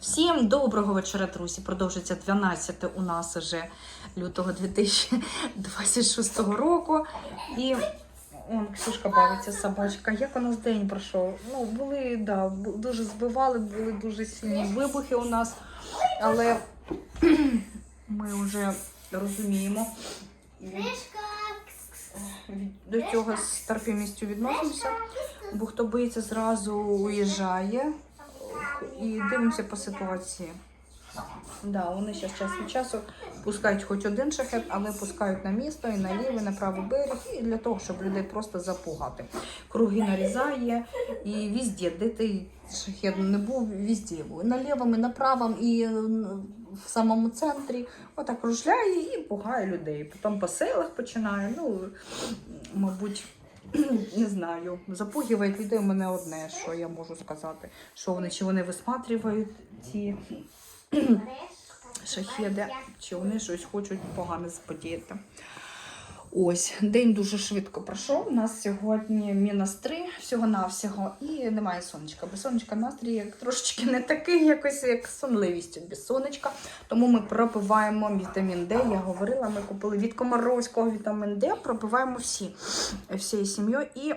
Всім доброго вечора, друзі. Продовжується 12 у нас вже лютого 2026 року. І он, Ксюшка бавиться собачка. Як у нас день пройшов? Ну, були, да, дуже збивали, були дуже сильні вибухи у нас, але ми вже розуміємо. До цього з терпімістю відносимося, бо хто боїться, зразу уїжджає і дивимося по ситуації. Да, вони зараз час від часу пускають хоч один шахет, але пускають на місто і на лівий, і на правий берег, і для того, щоб людей просто запугати. Круги нарізає і везде, де ти шахет не був, везде. І на лівому, і на правому, і е, в самому центрі. Отак кружляє і пугає людей. Потім по селах починає. Ну, мабуть. Не знаю, запугиває людей у мене одне, що я можу сказати. Що вони чи вони висматрюють ці шахеди, чи вони щось хочуть погане заподіяти. Ось, день дуже швидко пройшов. У нас сьогодні мінус 3 всього-навсього, і немає сонечка. Без сонечка настрій як трошечки не такий, якось як сонливістю без сонечка. Тому ми пропиваємо вітамін Д. Я говорила, ми купили від Комаровського вітамін Д, пропиваємо всі всією сім'єю і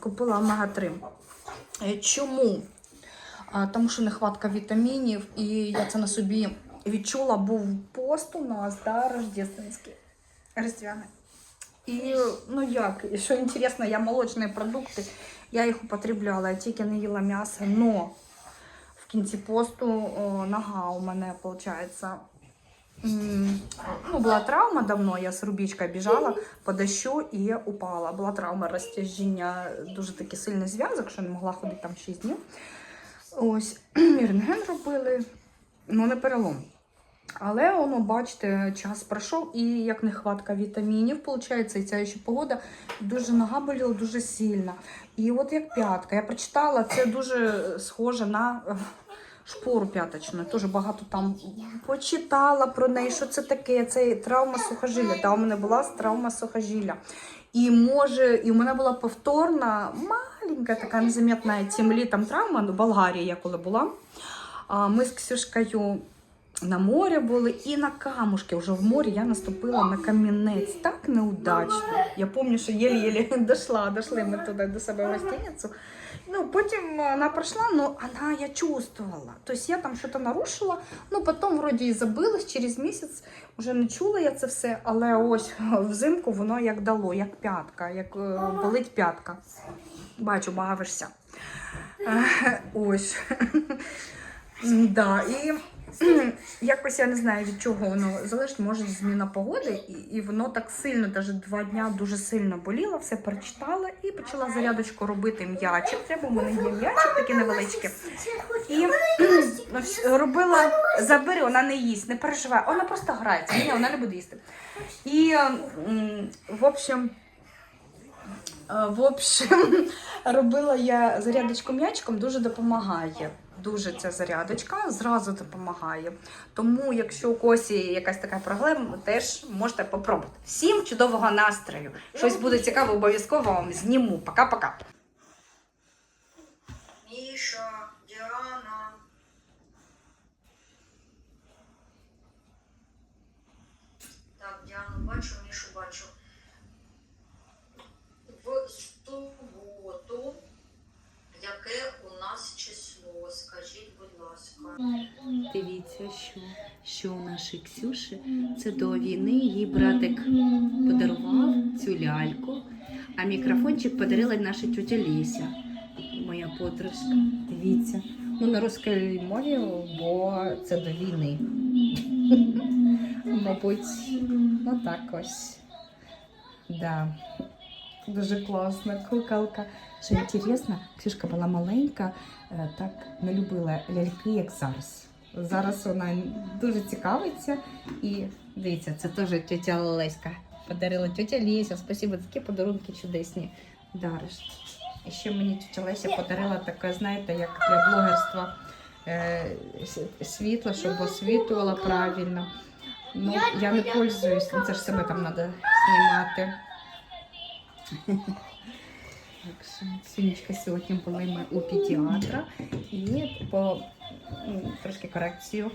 купила омега-3. Е, Чому? Тому що нехватка вітамінів, і я це на собі відчула, був пост у нас, да, рождественський, різдвяний. І ну як, і що інтересно, я молочні продукти, я їх употребляла, я тільки не їла м'ясо, но в кінці посту о, нога у мене, виходить, ну, була травма давно, я з Рубічка біжала по дощу і упала. Була травма розтяжіння, дуже такий сильний зв'язок, що не могла ходити там 6 днів. Ось, рентген робили, ну не перелом. Але воно, бачите, час пройшов, і як нехватка вітамінів, виходить, і ця ще погода дуже нога боліла дуже сильно. І от як п'ятка, я прочитала, це дуже схоже на е, шпору п'яточну. Теж багато там почитала про неї, що це таке. Це травма сухожилля. Да, у мене була травма сухожилля. І може, і у мене була повторна, маленька така незамітна цим літом травма, ну, в Болгарії я коли була. Ми з Ксюшкою на морі були і на камушки. Вже в морі я наступила на камінець. Так неудачно. Я пам'ятаю, що єлі-єлі дійшла, дійшли ми туди до себе в гостиницю. Ну, потім вона пройшла, но вона я чувствовала. Тобто я там щось нарушила, ну потім вроді і забилась, через місяць вже не чула я це все, але ось взимку воно як дало, як п'ятка, як е, болить п'ятка. Бачу, бавишся. Е, Ось. Да, і якось я не знаю від чого воно залежить, може зміна погоди, і, і воно так сильно, навіть два дня дуже сильно боліло, все перечитала і почала зарядочку робити м'ячик. Треба, у мене є м'ячик такий невеличкий. І робила, забери, вона не їсть, не переживай, вона просто грається. Ні, вона не буде їсти. І, в общем, в общем, робила я зарядочку м'ячиком, дуже допомагає. Дуже ця зарядочка зразу допомагає. Тому, якщо у є якась така проблема, теж можете попробувати. Всім чудового настрою! Щось буде цікаве, обов'язково вам зніму. Пока-пока. Дивіться, що, що у нашій Ксюші це до війни її братик подарував цю ляльку, а мікрофончик подарила наша тетя Леся, моя подружка. Дивіться. Ну, на русській мові, бо це до війни. Мабуть, ну так ось. Да. Дуже класна куколка. Що інтересно, Ксюшка була маленька, е, так не любила ляльки, як зараз. Зараз вона дуже цікавиться і дивіться, це теж тетя Леська подарила тетя Леся. Спасибо, такі подарунки чудесні дариш. І ще мені тетя Леся подарила таке, знаєте, як для блогерства е, світло, щоб освітлювала правильно. Ну, я не пользуюсь, ну, це ж себе там треба знімати. Так що Сонечка сьогодні були ми у педіатра і по трошки корекцію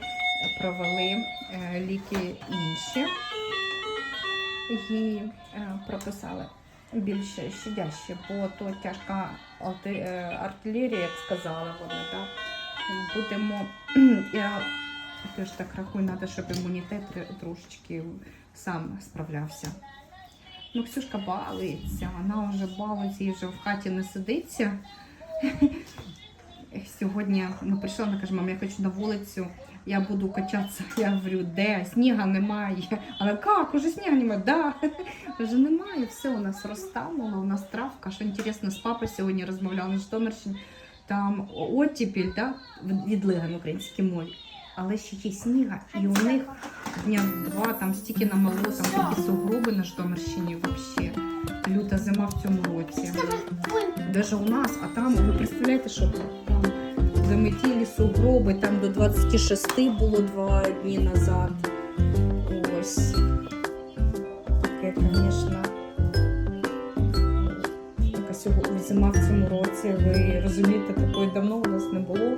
провели е, ліки інші. Їй е, прописали більше щадяще, бо то тяжка е, артилерія, як сказали вони. Да? Будемо. Я теж так рахую, треба, щоб імунітет трошечки сам справлявся. Ну, Ксюшка балується, вона вже балується і вже в хаті не сидиться. Сьогодні ну, прийшла, вона каже, мам, я хочу на вулицю, я буду качатися. Я говорю, де? Сніга немає. Але як? Уже сніга немає? Да. Вже немає, все у нас розтануло, у нас травка. Що інтересно, з папою сьогодні розмовляла на Житомирщині. Там оттепіль, да? відлига на українській мові. Але ще є сніга, і у них дня два там стільки намало, там такі сугроби на Житомирщині взагалі. Люта зима в цьому році. Даже у нас, а там, ви представляєте, що там? Заметілі сугроби, там до 26 було два дні назад. Ось. Таке, звісно. Така сьогодні зима в цьому році. Ви розумієте, такої давно у нас не було.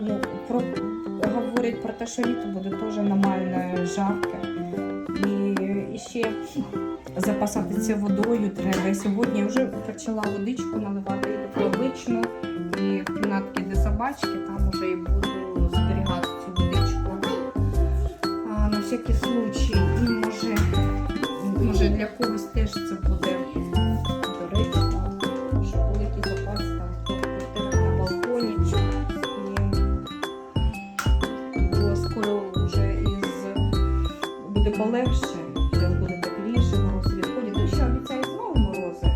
Ну, про, говорять про те, що літо буде теж нормальне, жарке. І, і ще запасатися водою треба. І сьогодні вже почала водичку наливати і обичну, і в кімнатки, де собачки, там вже і буду зберігати цю водичку. А, на всякий случай, і може, може для когось теж це буде полегше, зараз буде тепліше, морози відходять. Ну ще обіцяють знову морози,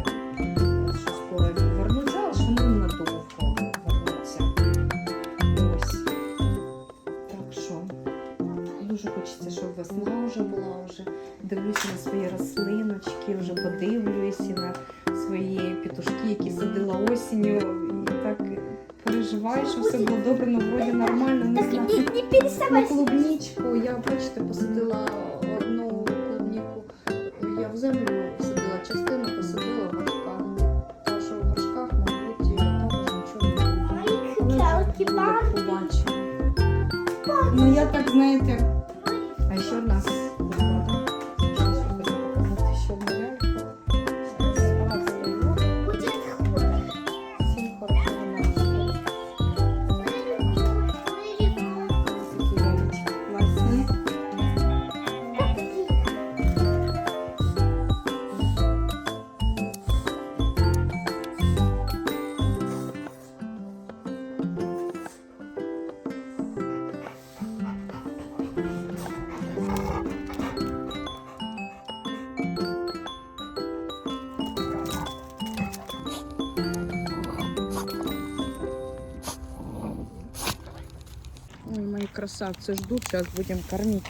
що скоро вернуться, але що не надовго вернуться. Ось. Так що дуже хочеться, щоб весна вже була, вже дивлюся на свої рослиночки, вже подивлююся на свої петушки, які садила осінню. І так переживаю, що все було добре, ну вроді нормально. Не знаю. Не клубничку я, бачите, посадила землю садила частину, посадила в горшках. Та що в горшках, мабуть, також нічого не побачимо. Ну я так, знаєте, а ще нас. Красавцы ждут, сейчас будем кормить